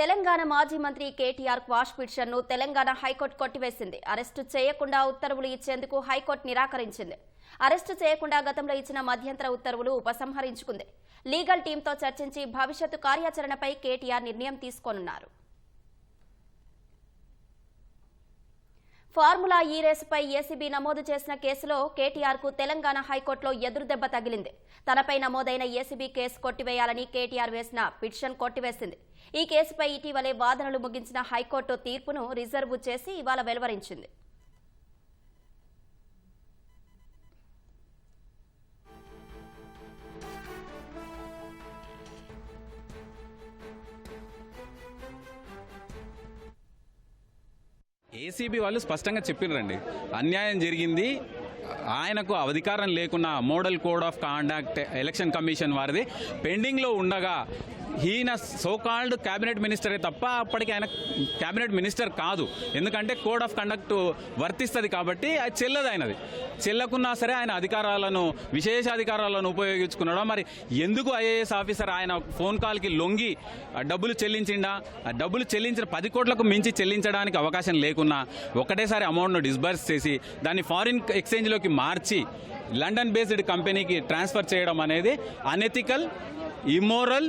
తెలంగాణ మాజీ మంత్రి కేటీఆర్ క్వాష్ పిటిషన్ను తెలంగాణ హైకోర్టు కొట్టివేసింది. అరెస్టు చేయకుండా ఉత్తర్వులు ఇచ్చేందుకు హైకోర్టు నిరాకరించింది. అరెస్టు చేయకుండా గతంలో ఇచ్చిన మధ్యంతర ఉత్తర్వులు ఉపసంహరించుకుంది. లీగల్ టీంతో చర్చించి భవిష్యత్తు కార్యాచరణపై కేటీఆర్ నిర్ణయం తీసుకోనున్నారు. ఫార్ములా ఈ రేసుపై ఏసీబీ నమోదు చేసిన కేసులో కేటీఆర్కు తెలంగాణ హైకోర్టులో ఎదురుదెబ్బ తగిలింది. తనపై నమోదైన ఏసీబీ కేసు కొట్టివేయాలని కేటీఆర్ వేసిన పిటిషన్ కొట్టివేసింది. ఈ కేసుపై ఇటీవలే వాదనలు ముగించిన హైకోర్టు తీర్పును రిజర్వు చేసి ఇవాళ వెలువరించింది. ఏసీబీ వాళ్ళు స్పష్టంగా చెప్పినారండి అన్యాయం జరిగింది. ఆయనకు అధికారం లేకున్నా model code of conduct election commission వారిది. పెండింగ్లో ఉండగా ఈయన సోకాల్డ్ క్యాబినెట్ మినిస్టరే తప్ప అప్పటికి ఆయన క్యాబినెట్ మినిస్టర్ కాదు. ఎందుకంటే కోడ్ ఆఫ్ కండక్ట్ వర్తిస్తుంది కాబట్టి అది చెల్లదు ఆయనది. చెల్లకున్నా సరే ఆయన అధికారాలను విశేష అధికారాలను ఉపయోగించుకున్నాడు? మరి ఎందుకు ఐఏఎస్ ఆఫీసర్ ఆయన ఫోన్ కాల్కి లొంగి ఆ డబ్బులు చెల్లించిండా? డబ్బులు చెల్లించిన పది కోట్లకు మించి చెల్లించడానికి అవకాశం లేకున్నా ఒకటేసారి అమౌంట్ను డిస్బర్స్ చేసి దాన్ని ఫారిన్ ఎక్స్చేంజ్లోకి మార్చి లండన్ బేస్డ్ కంపెనీకి ట్రాన్స్ఫర్ చేయడం అనేది అనెథికల్ ఇమోరల్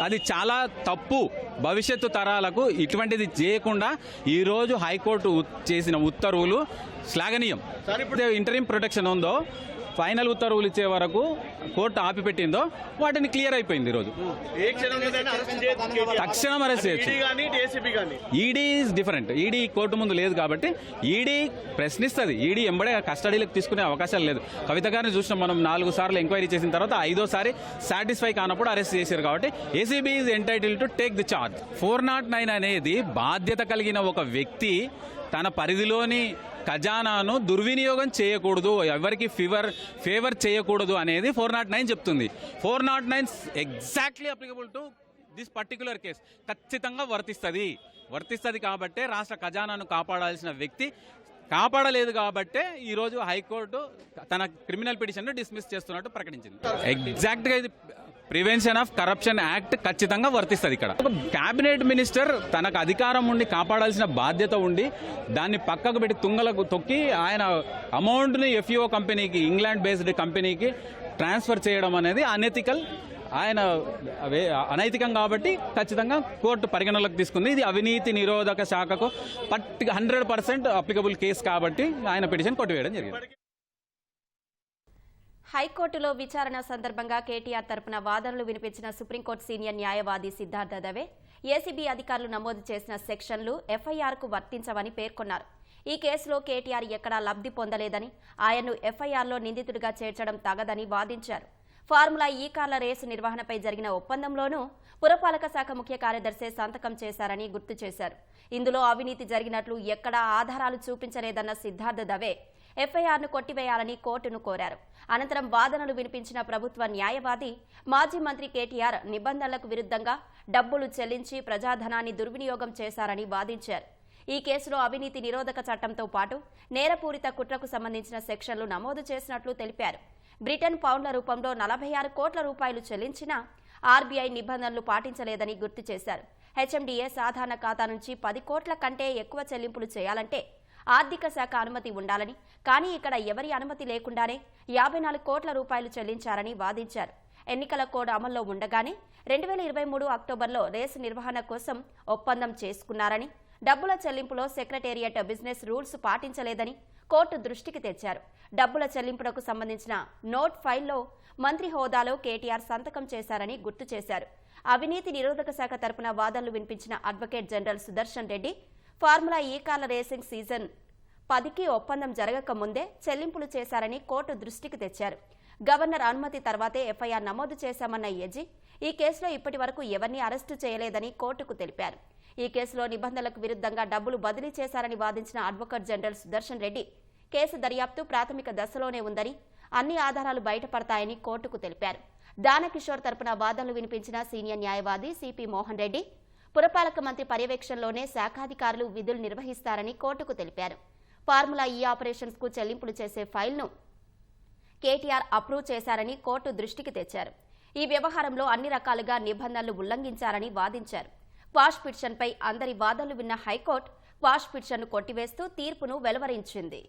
అది చాలా తప్పు భవిష్యత్తు తరాలకు ఇటువంటిది చేయకుండా ఈరోజు హైకోర్టు చేసిన ఉత్తర్వులు శ్లాఘనీయం. ఇప్పుడు ఇంటరీం ప్రొటెక్షన్ ఉందో ఫైనల్ ఉత్తర్వులు ఇచ్చే వరకు కోర్టు ఆపిపెట్టిందో వాటిని క్లియర్ అయిపోయింది ఈరోజు. తక్షణం అరెస్ట్ చేయొచ్చు. ED is different ED court ముందు లేదు కాబట్టి ఈడీ ప్రశ్నిస్తుంది. ఈడీ ఎంబడే కస్టడీలకు తీసుకునే అవకాశాలు లేదు. కవిత గారిని చూసినాం మనం నాలుగు సార్లు ఎంక్వైరీ చేసిన తర్వాత ఐదోసారి సాటిస్ఫై కానప్పుడు అరెస్ట్ చేశారు కాబట్టి ACB is entitle to take the charge four not nine అనేది బాధ్యత కలిగిన ఒక వ్యక్తి తన పరిధిలోని ఖజానాను దుర్వినియోగం చేయకూడదు ఎవరికి ఫీవర్ ఫేవర్ చేయకూడదు అనేది ఫోర్ నాట్ నైన్ చెప్తుంది. Four not nine exactly applicable to this particular case. ఖచ్చితంగా వర్తిస్తుంది. వర్తిస్తుంది కాబట్టే రాష్ట్ర ఖజానాను కాపాడాల్సిన వ్యక్తి కాపాడలేదు కాబట్టే ఈరోజు హైకోర్టు తన క్రిమినల్ పిటిషన్ డిస్మిస్ చేస్తున్నట్టు ప్రకటించింది. ఎగ్జాక్ట్గా ఇది ప్రివెన్షన్ ఆఫ్ కరప్షన్ యాక్ట్ ఖచ్చితంగా వర్తిస్తుంది ఇక్కడ. ఒక క్యాబినెట్ మినిస్టర్ తనకు అధికారం ఉండి కాపాడాల్సిన బాధ్యత ఉండి దాన్ని పక్కకు పెట్టి తుంగలకు తొక్కి ఆయన అమౌంట్ని ఎఫ్ఈఓ కంపెనీకి ఇంగ్లాండ్ బేస్డ్ కంపెనీకి ట్రాన్స్ఫర్ చేయడం అనేది అనెథికల్. ఆయన అనైతికం కాబట్టి ఖచ్చితంగా కోర్టు పరిగణలోకి తీసుకుంది. ఇది అవినీతి నిరోధక శాఖకు పట్టి హండ్రెడ్ పర్సెంట్ అప్లికబుల్ కేసు కాబట్టి ఆయన పిటిషన్ కొట్టివేయడం జరిగింది. హైకోర్టులో విచారణ సందర్భంగా కేటీఆర్ తరపున వాదనలు వినిపించిన సుప్రీంకోర్టు సీనియర్ న్యాయవాది సిద్ధార్థ దవే ఏసీబీ అధికారులు నమోదు చేసిన సెక్షన్లు ఎఫ్ఐఆర్కు వర్తించవని పేర్కొన్నారు. ఈ కేసులో కేటీఆర్ ఎక్కడా లబ్ధి పొందలేదని ఆయన్ను ఎఫ్ఐఆర్లో నిందితుడిగా చేర్చడం తగదని వాదించారు. ఫార్ములా ఈ కార్ల రేసు నిర్వహణపై జరిగిన ఒప్పందంలోనూ పురపాలక శాఖ ముఖ్య కార్యదర్శి సంతకం చేశారని గుర్తు చేశారు. ఇందులో అవినీతి జరిగినట్లు ఎక్కడా ఆధారాలు చూపించలేదన్న సిద్ధార్థ దవే ఎఫ్ఐఆర్ను కొట్టివేయాలని కోర్టును కోరారు. అనంతరం వాదనలు వినిపించిన ప్రభుత్వ న్యాయవాది మాజీ మంత్రి కేటీఆర్ నిబంధనలకు విరుద్ధంగా డబ్బులు చెల్లించి ప్రజాధనాన్ని దుర్వినియోగం చేశారని వాదించారు. ఈ కేసులో అవినీతి నిరోధక చట్టంతో పాటు నేరపూరిత కుట్రకు సంబంధించిన సెక్షన్లు నమోదు చేసినట్లు తెలిపారు. బ్రిటన్ పౌండ్ల రూపంలో నలభై ఆరు కోట్ల రూపాయలు చెల్లించినా ఆర్బీఐ నిబంధనలు పాటించలేదని గుర్తు చేశారు. హెచ్ఎండిఏ సాధారణ ఖాతా నుంచి పది కోట్ల కంటే ఎక్కువ చెల్లింపులు చేయాలంటే ఆర్థిక శాఖ అనుమతి ఉండాలని కానీ ఇక్కడ ఎవరి అనుమతి లేకుండానే యాభై నాలుగు కోట్ల రూపాయలు చెల్లించారని వాదించారు. ఎన్నికల కోడ్ అమల్లో ఉండగానే రెండు వేల ఇరవై మూడు అక్టోబర్లో రేసు నిర్వహణ కోసం ఒప్పందం చేసుకున్నారని డబ్బుల చెల్లింపులో సెక్రటేరియట్ బిజినెస్ రూల్స్ పాటించలేదని కోర్టు దృష్టికి తెచ్చారు. డబ్బుల చెల్లింపులకు సంబంధించిన నోట్ ఫైల్లో మంత్రి హోదాలో కేటీఆర్ సంతకం చేశారని గుర్తు చేశారు. అవినీతి నిరోధక శాఖ తరపున వాదనలు వినిపించిన advocate general Sudarshan Reddy formula E కార్ల రేసింగ్ సీజన్? పదికి ఒప్పందం జరగక ముందే చెల్లింపులు చేశారని కోర్టు దృష్టికి తెచ్చారు. గవర్నర్ అనుమతి తర్వాతే ఎఫ్ఐఆర్ నమోదు చేశామన్న ఏజీ ఈ కేసులో ఇప్పటి వరకు ఎవరిని అరెస్టు చేయలేదని కోర్టుకు తెలిపారు. ఈ కేసులో నిబంధనలకు విరుద్ధంగా డబ్బులు బదిలీ చేశారని వాదించిన advocate general Sudarshan Reddy case దర్యాప్తు ప్రాథమిక దశలోనే ఉందని అన్ని ఆధారాలు బయటపడతాయని కోర్టుకు తెలిపారు. దానకిషోర్ తరపున వాదనలు వినిపించిన సీనియర్ న్యాయవాది సిపి మోహన్ రెడ్డి పురపాలక మంత్రి పర్యవేక్షణలోనే శాఖాధికారులు విధులు నిర్వహిస్తారని కోర్టుకు తెలిపారు. ఫార్ములా ఈ ఆపరేషన్స్కు చెల్లింపులు చేసే ఫైల్ను కేటీఆర్ అప్రూవ్ చేశారని కోర్టు దృష్టికి తెచ్చారు. ఈ వ్యవహారంలో అన్ని రకాలుగా నిబంధనలు ఉల్లంఘించారని వాదించారు. క్వాష్ పిటిషన్పై అందరి వాదనలు విన్న హైకోర్టు క్వాష్ పిటిషన్ను కొట్టివేస్తూ తీర్పును వెలువరించింది.